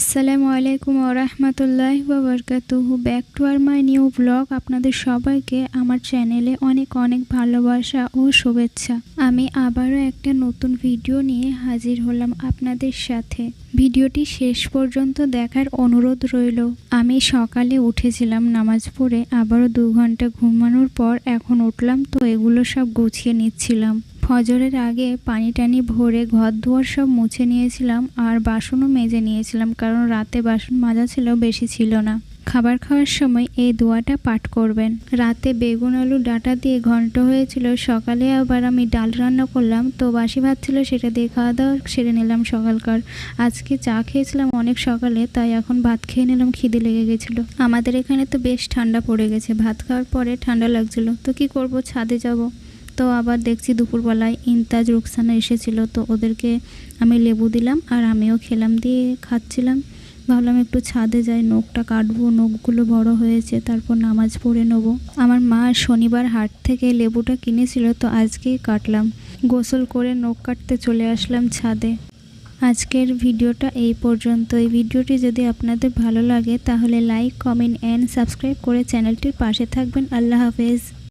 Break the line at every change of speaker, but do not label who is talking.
আসসালামু আলাইকুম ওরহমতুল্লাহ বাবরকাতুহু back to our my new blog আপনাদের সবাইকে আমার চ্যানেলে অনেক অনেক ভালোবাসা ও শুভেচ্ছা। আমি আবারও একটা নতুন ভিডিও নিয়ে হাজির হলাম আপনাদের সাথে। ভিডিওটি শেষ পর্যন্ত দেখার অনুরোধ রইল। আমি সকালে উঠেছিলাম নামাজ পড়ে, আবারও দু ঘণ্টা ঘুমানোর পর এখন উঠলাম, তো এগুলো সব গুছিয়ে নিচ্ছিলাম। ফজরের আগে পানি টানি ভরে ঘর দুয়ার সব মুছে নিয়েছিলাম আর বাসনও মেজে নিয়েছিলাম কারণ রাতে বাসন মাজা ছিল বেশি ছিল না। খাবার খাওয়ার সময় এই দোয়াটা পাঠ করবেন। রাতে বেগুন, আলু, ডাটা দিয়ে ঘন্ট হয়েছিল, সকালে আবার আমি ডাল রান্না করলাম, তো বাসি ভাত ছিল সেটা দিয়ে খাওয়া দাওয়া সেরে নিলাম সকালকার। আজকে চা খেয়েছিলাম অনেক সকালে, তাই এখন ভাত খেয়ে নিলাম, খিদে লেগে গেছিল। আমাদের এখানে তো বেশ ঠান্ডা পড়ে গেছে, ভাত খাওয়ার পরে ঠান্ডা লাগছিল, তো কি করব ছাদে যাব। তো আবার দেখছি দুপুরবেলায় ইনতাজ রুকসানা এসেছিল, তো ওদেরকে আমি লেবু দিলাম আর আমিও খেলাম দিয়ে খাচ্ছিলাম। ভাবলাম একটু ছাদে যাই, নখটা কাটবো, নখগুলো বড় হয়েছে, তারপর নামাজ পড়ে নেব। আমার মা শনিবার হাট থেকে লেবুটা কিনেছিল, তো আজকেই কাটলাম। গোসল করে নখ কাটতে চলে আসলাম ছাদে। আজকের ভিডিওটা এই পর্যন্ত এই ভিডিওটি যদি আপনাদের ভালো লাগে, তাহলে লাইক, কমেন্ট, অ্যান্ড সাবস্ক্রাইব করে চ্যানেলটির পাশে থাকবেন। আল্লাহ হাফেজ।